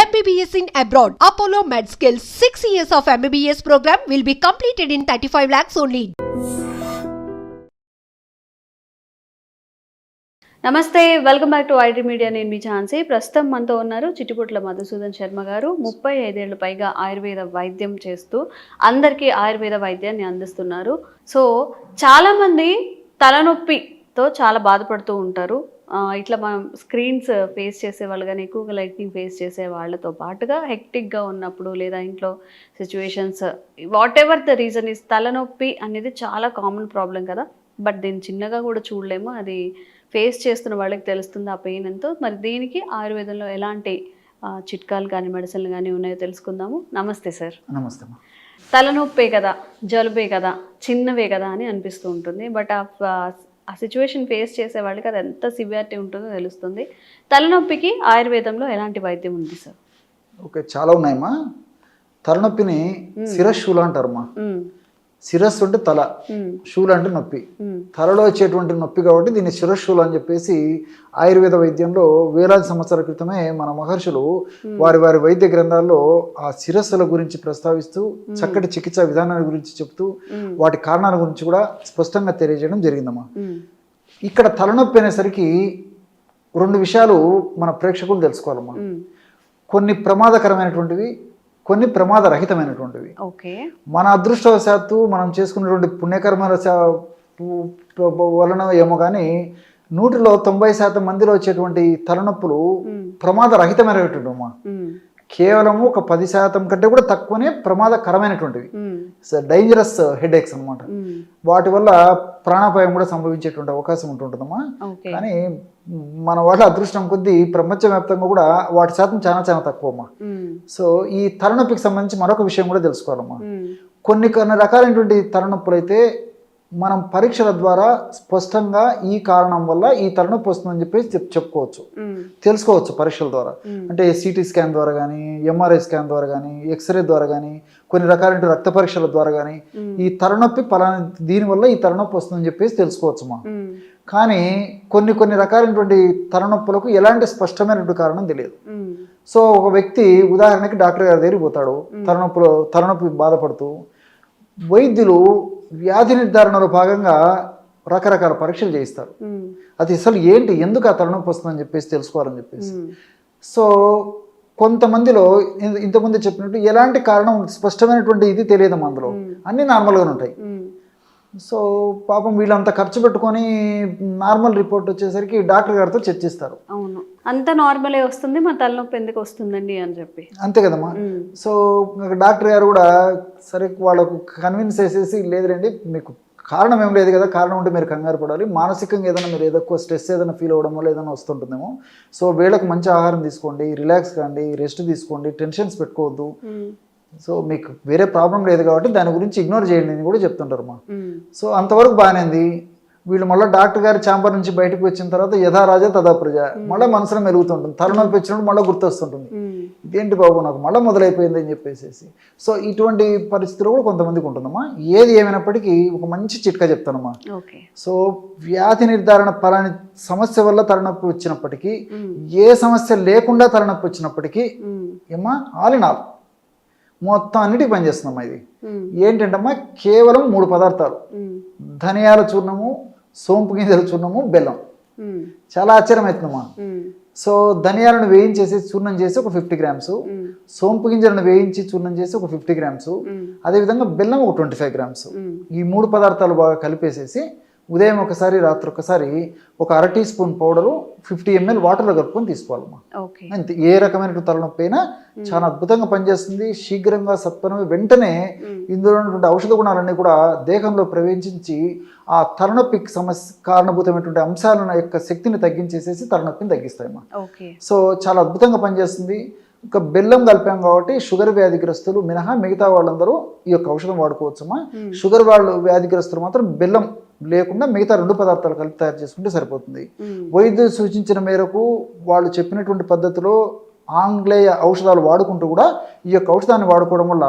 MBBS in abroad. Apollo MedSkill 6 years of MBBS program will be completed in 35 lakhs only. నమస్తే welcome back to IT media నేను మీ ఝాన్సీ. ప్రస్తుతం మనతో ఉన్నారు చిట్టుపుట్ల మధుసూదన్ శర్మ గారు. ముప్పై ఐదేళ్ళు పైగా ఆయుర్వేద వైద్యం చేస్తూ అందరికీ ఆయుర్వేద వైద్యాన్ని అందిస్తున్నారు. సో చాలామంది తలనొప్పితో చాలా బాధపడుతూ ఉంటారు. ఇట్లా మనం స్క్రీన్స్ ఫేస్ చేసే వాళ్ళు కానీ ఎక్కువగా లైటింగ్ ఫేస్ చేసే వాళ్ళతో పాటుగా హెక్టిక్గా ఉన్నప్పుడు లేదా ఇంట్లో situations whatever the reason is తలనొప్పి అనేది చాలా కామన్ ప్రాబ్లం కదా. బట్ దీన్ని చిన్నగా కూడా చూడలేము. అది ఫేస్ చేస్తున్న వాళ్ళకి తెలుస్తుంది ఆ పెయిన్ ఎంతో. మరి దీనికి ఆయుర్వేదంలో ఎలాంటి చిట్కాలు కానీ మెడిసిన్లు కానీ ఉన్నాయో తెలుసుకుందాము. నమస్తే సార్. నమస్తే తలనొప్పే కదా జలుబే కదా చిన్నవే కదా అని అనిపిస్తూ ఉంటుంది. బట్ ఆ ఆ సిచ్యువేషన్ ఫేస్ చేసే వాళ్ళకి అది ఎంత సివియారిటీ ఉంటుందో తెలుస్తుంది. తలనొప్పికి ఆయుర్వేదంలో ఎలాంటి వైద్యం ఉంది సార్ ఓకే చాలా ఉన్నాయమ్మా. తలనొప్పిని అంటారమ్మా. మ్మ్. శిరస్సు అంటే తల. శూల అంటే నొప్పి. తలలో వచ్చేటువంటి నొప్పి కాబట్టి దీన్ని శిరశూల అని చెప్పేసి ఆయుర్వేద వైద్యంలో వేలాది సంవత్సరాల క్రితమే మన మహర్షులు వారి వారి వైద్య గ్రంథాల్లో ఆ శిరస్సుల గురించి ప్రస్తావిస్తూ చక్కటి చికిత్సా విధానాల గురించి చెప్తూ. వాటి కారణాల గురించి కూడా స్పష్టంగా తెలియజేయడం జరిగిందమ్మా మ్మ్. ఇక్కడ తలనొప్పి అనేసరికి రెండు విషయాలు మన ప్రేక్షకులు తెలుసుకోవాలమ్మా మ్మ్. కొన్ని ప్రమాదకరమైనటువంటివి కొన్ని ప్రమాదరహితమైనటువంటివి ఓకే మన అదృష్టవశాత్తు మనం చేసుకున్నటువంటి పుణ్యకర్మల శా- పు- పు- వలన ఏమో కానీ నూటిలో తొంభై శాతం మందిలో వచ్చేటువంటి తలనొప్పులు. ప్రమాదరహితమైనటువంటి అమ్మా మ్మ్. కేవలము ఒక పది శాతం కంటే కూడా తక్కువనే ప్రమాదకరమైనటువంటివి. డేంజరస్ హెడ్ ఏక్స్ అనమాట. వాటి వల్ల ప్రాణాపాయం కూడా సంభవించేటువంటి అవకాశం ఉంటుంటుందమ్మా కానీ మన వాళ్ళ అదృష్టం కొద్దీ ప్రపంచవ్యాప్తంగా కూడా వాటి శాతం చాలా చాలా తక్కువ అమ్మా మ్మ్. సో ఈ తలనొప్పికి సంబంధించి మరొక విషయం కూడా తెలుసుకోవాలమ్మా మ్మ్. కొన్ని కొన్ని రకాలైనటువంటి తలనొప్పులు అయితే మనం పరీక్షల ద్వారా స్పష్టంగా ఈ కారణం వల్ల ఈ తలనొప్పి వస్తుందని చెప్పేసి చెప్ చెప్పుకోవచ్చు. తెలుసుకోవచ్చు పరీక్షల ద్వారా. అంటే సిటీ స్కాన్ ద్వారా కానీ ఎంఆర్ఐ స్కాన్ ద్వారా కానీ ఎక్స్రే ద్వారా కానీ కొన్ని రకాలైన రక్త పరీక్షల ద్వారా కానీ. ఈ తలనొప్పి పలానా దీనివల్ల ఈ తలనొప్పి వస్తుందని చెప్పేసి తెలుసుకోవచ్చు మా. కానీ కొన్ని కొన్ని రకాలైనటువంటి తలనొప్పులకు ఎలాంటి స్పష్టమైనటువంటి కారణం తెలియదు. సో ఒక వ్యక్తి ఉదాహరణకి డాక్టర్ గారి దగ్గరికి పోతాడు తలనొప్పులో తలనొప్పి బాధపడుతూ వైద్యులు వ్యాధి నిర్ధారణలో భాగంగా రకరకాల పరీక్షలు చేయిస్తారు. అది అసలు ఏంటి? ఎందుకు ఆ తలనొప్పి వస్తుందని చెప్పేసి తెలుసుకోవాలని చెప్పేసి. సో కొంతమందిలో ఇంత- ఇంతకుముందు చెప్పినట్టు ఎలాంటి కారణం స్పష్టమైనటువంటి ఇది తెలియదు అందులో అన్నీ నార్మల్గానే ఉంటాయి. సో పాపం వీళ్ళంతా ఖర్చు పెట్టుకొని నార్మల్ రిపోర్ట్ వచ్చేసరికి డాక్టర్ గారితో చర్చిస్తారు. అంత నార్మలే వస్తుంది మా తలనొప్పి ఎందుకు వస్తుందండి అని చెప్పి. అంతే కదమ్మా. మ్మ్. సో డాక్టర్ గారు కూడా సరే వాళ్ళకు కన్విన్స్ చేసేసి లేదురండి మీకు కారణం ఏం లేదు కదా కారణం ఉంటే మీరు కంగారు పడాలి. మానసికంగా ఏదైనా మీరు ఏదో స్ట్రెస్ ఏదైనా ఫీల్ అవ్వడం వల్ల ఏదైనా వస్తుంటుందేమో. సో వీళ్ళకి మంచి ఆహారం తీసుకోండి రిలాక్స్ కాండి రెస్ట్ తీసుకోండి టెన్షన్స్ పెట్టుకోవద్దు. సో మీకు వేరే ప్రాబ్లం లేదు కాబట్టి దాని గురించి ఇగ్నోర్ చేయండి అని కూడా చెప్తుంటారు మా. సో అంతవరకు బాగానే ఉంది. వీళ్ళు మళ్ళీ డాక్టర్ గారి ఛాంబర్ నుంచి బయటకు వచ్చిన తర్వాత యథా రాజా తదా ప్రజ మళ్ళీ మనసులో మెరుగుతుంటుంది తలనొప్పి వచ్చినప్పుడు మళ్ళీ గుర్తొస్తుంటుంది. ఇదేంటి బాబు నాకు మళ్ళీ మొదలైపోయింది అని చెప్పేసి సో ఇటువంటి పరిస్థితులు కూడా కొంతమందికి ఉంటుందమ్మా ఏది ఏమైనప్పటికీ ఒక మంచి చిట్కా చెప్తానమ్మా సో వ్యాధి నిర్ధారణ పలాని సమస్య వల్ల తలనొప్పి వచ్చినప్పటికీ. ఏ సమస్య లేకుండా తలనొప్పి వచ్చినప్పటికీ. ఏమ్మా ఆల్ ఇన్ ఆల్ మొత్తం అన్నిటికీ పనిచేస్తుందమ్మా ఇది మ్మ్. ఏంటంటమ్మా కేవలం మూడు పదార్థాలు. ధనియాల చూర్ణము సోంపు గింజల చూర్ణము బెల్లం. చాలా ఆశ్చర్యం అవుతుందమ్మా మ్మ్. సో ధనియాలను వేయించేసి చూర్ణం చేసి ఒక ఫిఫ్టీ గ్రామ్స్. సోంపు గింజలను వేయించి చూర్ణం చేసి ఒక ఫిఫ్టీ గ్రామ్స్. అదేవిధంగా బెల్లం ఒక ట్వంటీ ఫైవ్ గ్రామ్స్. ఈ మూడు పదార్థాలు బాగా కలిపేసేసి ఉదయం ఒకసారి రాత్రి ఒకసారి ఒక అర teaspoon powder fifty ML వాటర్లో కలుపుకొని తీసుకోవాలమ్మా అంతే. ఏ రకమైన తలనొప్పి అయినా చాలా అద్భుతంగా పనిచేస్తుంది. శీఘ్రంగా సత్వరమే వెంటనే ఇందులో ఉన్నటువంటి ఔషధ గుణాలన్నీ కూడా దేహంలో ప్రవేశించి ఆ తలనొప్పికి సమస్య కారణభూతమైనటువంటి అంశాలను యొక్క శక్తిని తగ్గించేసేసి తలనొప్పిని తగ్గిస్తాయమ్మా. ఓకే. సో చాలా అద్భుతంగా పనిచేస్తుంది. ఇంకా బెల్లం కలిపాం కాబట్టి షుగర్ వ్యాధిగ్రస్తులు మినహా మిగతా వాళ్ళందరూ ఈ యొక్క ఔషధం వాడుకోవచ్చమ్మా షుగర్ వాళ్ళు వ్యాధిగ్రస్తులు మాత్రం బెల్లం లేకుండా మిగతా రెండు పదార్థాలు కలిపి తయారు చేసుకుంటే సరిపోతుంది. వైద్యులు సూచించిన మేరకు వాళ్ళు చెప్పినటువంటి పద్ధతిలో ఆంగ్లేయ ఔషధాలు వాడుకుంటూ కూడా ఈ యొక్క ఔషధాన్ని వాడుకోవడం వల్ల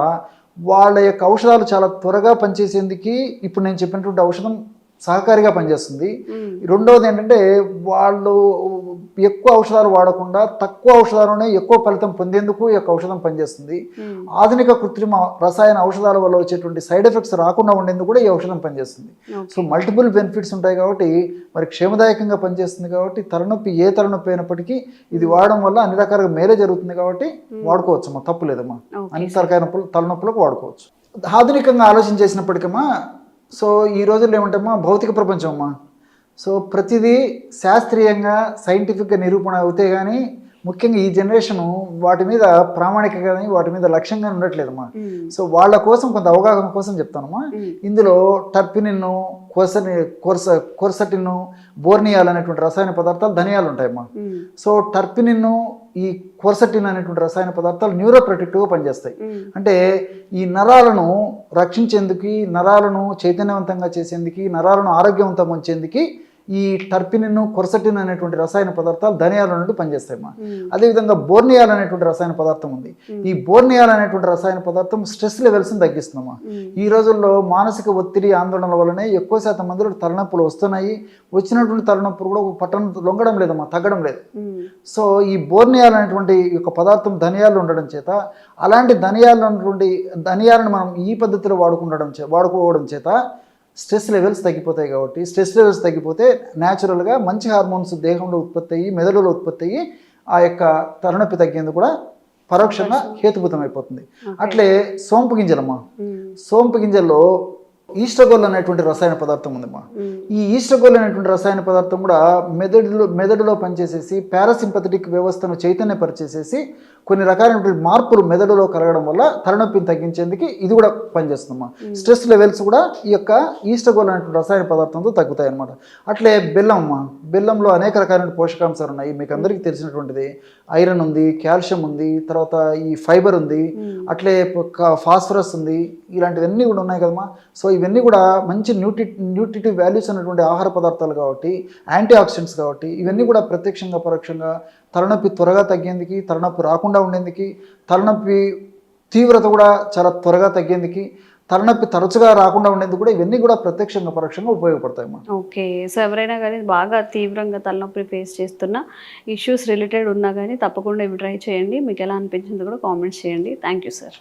వాళ్ళ యొక్క ఔషధాలు చాలా త్వరగా పనిచేసేందుకు ఇప్పుడు నేను చెప్పినటువంటి ఔషధం సహకారిగా పనిచేస్తుంది. రెండవది ఏంటంటే వాళ్ళు ఎక్కువ ఔషధాలు వాడకుండా తక్కువ ఔషధాలనే ఎక్కువ ఫలితం పొందేందుకు ఈ యొక్క ఔషధం పనిచేస్తుంది. ఆధునిక కృత్రిమ రసాయన ఔషధాల వల్ల వచ్చేటువంటి సైడ్ ఎఫెక్ట్స్ రాకుండా ఉండేందుకు కూడా ఈ ఔషధం పనిచేస్తుంది. సో మల్టిపుల్ బెనిఫిట్స్ ఉంటాయి కాబట్టి మరి క్షేమదాయకంగా పనిచేస్తుంది కాబట్టి తలనొప్పి ఏ తలనొప్పి అయినప్పటికీ ఇది వాడడం వల్ల అన్ని రకాలుగా మేలే జరుగుతుంది కాబట్టి వాడుకోవచ్చు అమ్మా తప్పు లేదమ్మా అన్ని రకాల నొప్పులు తలనొప్పులకు వాడుకోవచ్చు. ఆధునికంగా ఆలోచన చేసినప్పటికమ్మా సో ఈ రోజుల్లో ఏమంటామా భౌతిక ప్రపంచం అమ్మా సో ప్రతిదీ శాస్త్రీయంగా సైంటిఫిక్గా నిరూపణ అవుతే కానీ ముఖ్యంగా ఈ జనరేషన్ వాటి మీద ప్రామాణిక కానీ వాటి మీద లక్ష్యంగా ఉండట్లేదమ్మా మ్మ్. సో వాళ్ళ కోసం కొంత అవగాహన కోసం చెప్తానమ్మా మ్మ్. ఇందులో టర్పినిన్ కోసని కోర్స కోర్సటిన్ బోర్నియాల్ అనేటువంటి రసాయన పదార్థాలు ధనియాలు ఉంటాయమ్మా మ్మ్. సో టర్పినిన్ ఈ కోర్సటిన్ అనేటువంటి రసాయన పదార్థాలు న్యూరో ప్రొటెక్టివ్గా పనిచేస్తాయి. అంటే ఈ నరాలను రక్షించేందుకు నరాలను చైతన్యవంతంగా చేసేందుకు నరాలను ఆరోగ్యవంతం ఉంచేందుకు ఈ టర్పినిన్ కొరసటిన్ అనేటువంటి రసాయన పదార్థాలు ధనియాల నుండి పనిచేస్తాయి మ్మ్. అదేవిధంగా బోర్నియాల్ అనేటువంటి రసాయన పదార్థం ఉంది ఈ బోర్నియాల్ అనేటువంటి రసాయన పదార్థం స్ట్రెస్ లెవెల్స్ని తగ్గిస్తుందమ్మా మ్మ్. ఈ రోజుల్లో మానసిక ఒత్తిడి ఆందోళన వల్లనే ఎక్కువ శాతం మందిలో తలనొప్పులు వస్తున్నాయి వచ్చినటువంటి తలనొప్పులు కూడా ఒక పట్టణం లొంగడం లేదమ్మా తగ్గడం లేదు. సో ఈ బోర్నియాల్ అనేటువంటి యొక్క పదార్థం ధనియాలు ఉండడం చేత అలాంటి ధనియాలు ఉన్నటువంటి ధనియాలను మనం ఈ పద్ధతిలో వాడుకుండడం చే వాడుకోవడం చేత స్ట్రెస్ లెవెల్స్ తగ్గిపోతాయి కాబట్టి స్ట్రెస్ లెవెల్స్ తగ్గిపోతే న్యాచురల్గా మంచి హార్మోన్స్ దేహంలో ఉత్పత్తి అయ్యి మెదడులో ఉత్పత్తి అయ్యి ఆ యొక్క తలనొప్పి తగ్గేందుకు కూడా పరోక్షంగా హేతుభూతం అయిపోతుంది. అట్లే సోంపు గింజలమ్మా. మ్మ్. సోంపు గింజల్లో ఈస్టగోల్ అనేటువంటి రసాయన పదార్థం ఉందమ్మా. మ్మ్. ఈ ఈస్టగోల్ అనేటువంటి రసాయన పదార్థం కూడా మెదడులో మెదడులో పనిచేసేసి పారాసింపథటిక్ వ్యవస్థను చైతన్యపరిచేసేసి కొన్ని రకాలైనటువంటి మార్పులు మెదడులో కలగడం వల్ల తలనొప్పిని తగ్గించేందుకు ఇది కూడా పనిచేస్తుందమ్మా. స్ట్రెస్ లెవెల్స్ కూడా ఈ యొక్క ఈస్టగోల్ అనేటువంటి రసాయన పదార్థంతో తగ్గుతాయి అన్నమాట అట్లే బెల్లం అమ్మా. బెల్లంలో అనేక రకాలైన పోషకాంశాలు ఉన్నాయి. మీకు అందరికీ తెలిసినటువంటిది. ఐరన్ ఉంది కాల్షియం ఉంది తర్వాత ఈ ఫైబర్ ఉంది. అట్లే ఫాస్ఫరస్ ఉంది. ఇలాంటివన్నీ కూడా ఉన్నాయి కదమ్మా. సో ఇవన్నీ కూడా మంచి న్యూట్రి న్యూట్రిటివ్ వాల్యూస్ అనేటువంటి ఆహార పదార్థాలు కాబట్టి యాంటీ ఆక్సిడెంట్స్ కాబట్టి ఇవన్నీ కూడా ప్రత్యక్షంగా పరోక్షంగా తలనొప్పి త్వరగా తగ్గేందుకు తలనొప్పి రాకుండా ఉండేందుకు తలనొప్పి తీవ్రత కూడా చాలా త్వరగా తగ్గేందుకు తలనొప్పి తరచుగా రాకుండా ఉండేందుకు కూడా ఇవన్నీ కూడా ప్రత్యక్షంగా పరోక్షంగా ఉపయోగపడతాయి అమ్మా ఓకే. సో ఎవరైనా కానీ బాగా తీవ్రంగా తలనొప్పి ఫేస్ చేస్తున్న ఇష్యూస్ రిలేటెడ్ ఉన్నా కానీ తప్పకుండా ఇవి ట్రై చేయండి. మీకు ఎలా అనిపించింది కూడా కామెంట్స్ చేయండి. Thank you sir